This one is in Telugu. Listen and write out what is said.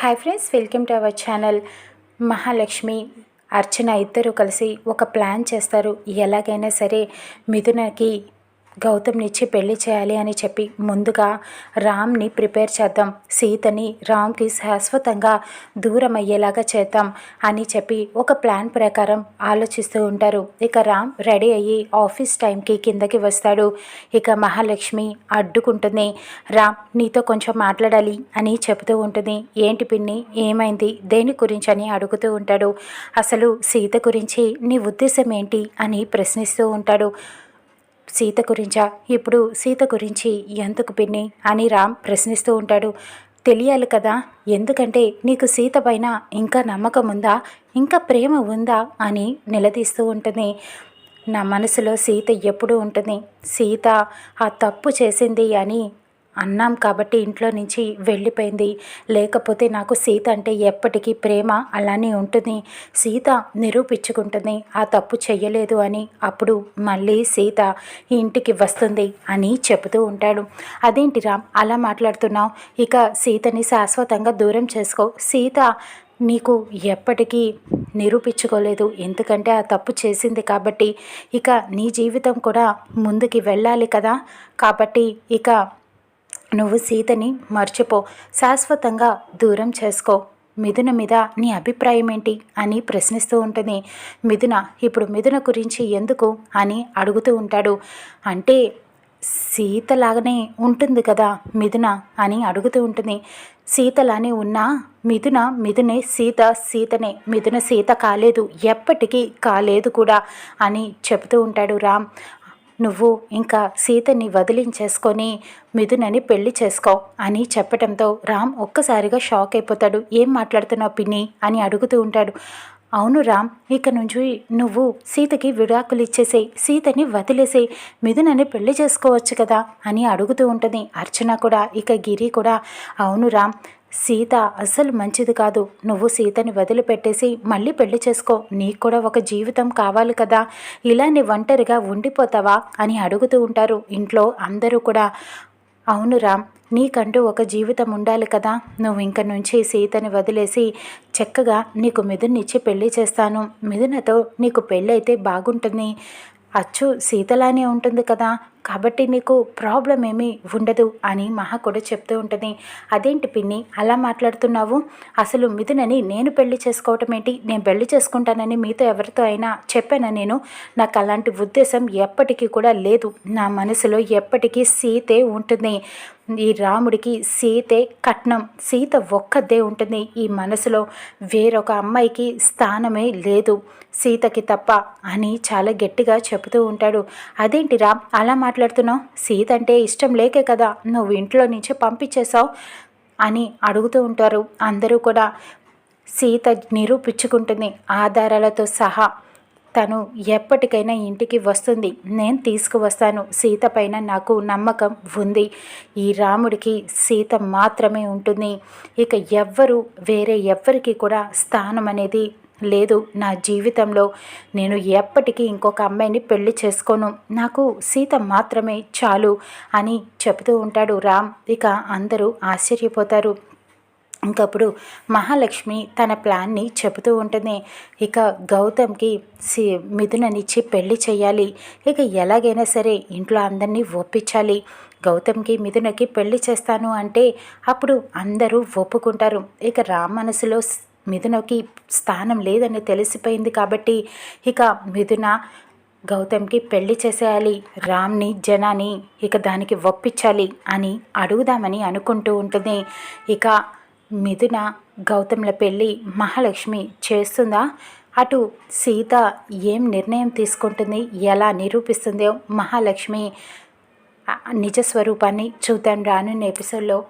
Hi friends welcome to our channel. Mahalakshmi Archana ఇద్దరు కలిసి ఒక ప్లాన్ చేస్తారు. ఎలాగైనా సరే మిథునకి గౌతమ్నిచ్చి పెళ్ళి చేయాలి అని చెప్పి ముందుగా రామ్ని ప్రిపేర్ చేద్దాం సీతని రామ్కి శాశ్వతంగా దూరం అయ్యేలాగా చేద్దాం అని చెప్పి ఒక ప్లాన్ ప్రకారం ఆలోచిస్తూ ఉంటారు. ఇక రామ్ రెడీ అయ్యి ఆఫీస్ టైంకి కిందకి వస్తాడు. ఇక మహాలక్ష్మి అడ్డుకుంటుంది. రామ్ నీతో కొంచెం మాట్లాడాలి అని చెబుతూ ఉంటుంది. ఏంటి పిన్ని ఏమైంది? దేని గురించి అని అడుగుతూ ఉంటాడు. అసలు సీత గురించి నీ ఉద్దేశం ఏంటి? అని ప్రశ్నిస్తూ ఉంటాడు. సీత గురించా? ఇప్పుడు సీత గురించి ఎందుకు పిన్ని? అని రామ్ ప్రశ్నిస్తూ ఉంటాడు. తెలియాలి కదా ఎందుకంటే నీకు సీత పైన ఇంకా నమ్మకం ఉందా? ఇంకా ప్రేమ ఉందా? అని నిలదీస్తూ ఉంటుంది. నా మనసులో సీత ఎప్పుడూ ఉంటుంది. సీత ఆ తప్పు చేసింది అని అన్నాం కాబట్టి ఇంట్లో నుంచి వెళ్ళిపోయింది. లేకపోతే నాకు సీత అంటే ఎప్పటికీ ప్రేమ అలానే ఉంటుంది. సీత నిరూపించుకుంటుంది ఆ తప్పు చెయ్యలేదు అని అప్పుడు మళ్ళీ సీత ఇంటికి వస్తుంది అని చెబుతూ ఉంటాడు. అదేంటి రామ్ అలా మాట్లాడుతున్నావు? ఇక సీతని శాశ్వతంగా దూరం చేసుకో. సీత నీకు ఎప్పటికీ నిరూపించుకోలేదు. ఎందుకంటే ఆ తప్పు చేసింది కాబట్టి ఇక నీ జీవితం కూడా ముందుకి వెళ్ళాలి కదా. కాబట్టి ఇక నువ్వు సీతని మర్చిపో శాశ్వతంగా దూరం చేసుకో. మిథున మీద నీ అభిప్రాయం ఏంటి అని ప్రశ్నిస్తూ ఉంటుంది. మిథున ఇప్పుడు మిథున గురించి ఎందుకు అని అడుగుతూ ఉంటాడు. అంటే సీతలాగానే ఉంటుంది కదా మిథున అని అడుగుతూ ఉంటుంది. సీతలానే ఉన్నా మిథున మిథునే సీత సీతనే మిథున సీత కాలేదు ఎప్పటికీ కాలేదు కూడా అని చెబుతూ ఉంటాడు రామ్. నువ్వు ఇంకా సీతని వదిలించేసుకొని మిథునని పెళ్ళి చేసుకో అని చెప్పడంతో రామ్ ఒక్కసారిగా షాక్ అయిపోతాడు. ఏం మాట్లాడుతున్నావు పిన్ని? అని అడుగుతూ ఉంటాడు. అవును రామ్ ఇక నుంచి నువ్వు సీతకి విడాకులు ఇచ్చేసేయి సీతని వదిలేసేయి మిథునని పెళ్ళి చేసుకోవచ్చు కదా? అని అడుగుతూ ఉంటుంది. అర్చన కూడా ఇక గిరి కూడా అవును రామ్ సీత అస్సలు మంచిది కాదు. నువ్వు సీతని వదిలిపెట్టేసి మళ్ళీ పెళ్ళి చేసుకో. నీకు కూడా ఒక జీవితం కావాలి కదా. ఇలా నీ ఒంటరిగా ఉండిపోతావా అని అడుగుతూ ఉంటారు. ఇంట్లో అందరూ కూడా అవును రామ్ నీకంటూ ఒక జీవితం ఉండాలి కదా. నువ్వు ఇంక నుంచి సీతని వదిలేసి చక్కగా నీకు మిథున్నిచ్చి పెళ్ళి చేస్తాను. మిథునతో నీకు పెళ్ళైతే బాగుంటుంది. అచ్చు సీతలానే ఉంటుంది కదా. కాబట్టి నీకు ప్రాబ్లం ఏమీ ఉండదు అని మహా కూడా చెప్తూ ఉంటుంది. అదేంటి పిన్ని? అలా మాట్లాడుతున్నావు? అసలు మిథునని నేను పెళ్ళి చేసుకోవటం ఏంటి? నేను పెళ్ళి చేసుకుంటానని మీతో ఎవరితో అయినా చెప్పానా నేను? నాకు అలాంటి ఉద్దేశం ఎప్పటికీ కూడా లేదు. నా మనసులో ఎప్పటికీ సీతే ఉంటుంది. ఈ రాముడికి సీతే కట్నం. సీత ఒక్కదే ఉంటుంది. ఈ మనసులో వేరొక అమ్మాయికి స్థానమే లేదు. సీతకి తప్ప అని చాలా గట్టిగా చెబుతూ ఉంటాడు. అదేంటి రామ్ అలా మాట్లాడుతున్నావు? సీత అంటే ఇష్టం లేకే కదా. నువ్వు ఇంట్లో నుంచి పంపించేశావు? అని అడుగుతూ ఉంటారు. అందరూ కూడా సీత నిరూపించుకుంటుంది. ఆధారాలతో సహా తను ఎప్పటికైనా ఇంటికి వస్తుంది. నేను తీసుకువస్తాను. సీత పైన నాకు నమ్మకం ఉంది. ఈ రాముడికి సీత మాత్రమే ఉంటుంది. ఇక ఎవ్వరు వేరే ఎవ్వరికి కూడా స్థానం అనేది లేదు నా జీవితంలో. నేను ఎప్పటికీ ఇంకొక అమ్మాయిని పెళ్ళి చేసుకోను. నాకు సీత మాత్రమే చాలు అని చెబుతూ ఉంటాడు రామ్. ఇక అందరూ ఆశ్చర్యపోతారు. ఇంకప్పుడు మహాలక్ష్మి తన ప్లాన్ని చెబుతూ ఉంటుంది. ఇక గౌతమ్కి సి మిథుననిచ్చి పెళ్ళి చేయాలి ఇక ఎలాగైనా సరే ఇంట్లో అందరినీ ఒప్పించాలి. గౌతమ్కి మిథునకి పెళ్ళి చేస్తాను అంటే అప్పుడు అందరూ ఒప్పుకుంటారు. ఇక రామ్ మనసులో మిథునకి స్థానం లేదని తెలిసిపోయింది కాబట్టి ఇక మిథున గౌతమ్కి పెళ్ళి చేసేయాలి. రామ్ని జనాని ఇక దానికి ఒప్పించాలి అని అడుగుదామని అనుకుంటూ ఉంటుంది. ఇక మిథున గౌతమ్ల పెళ్ళి మహాలక్ష్మి చేస్తుందా? అటు సీత ఏం నిర్ణయం తీసుకుంటుంది? ఎలా నిరూపిస్తుందో మహాలక్ష్మి నిజస్వరూపాన్ని చూద్దాం రానున్న ఎపిసోడ్లో.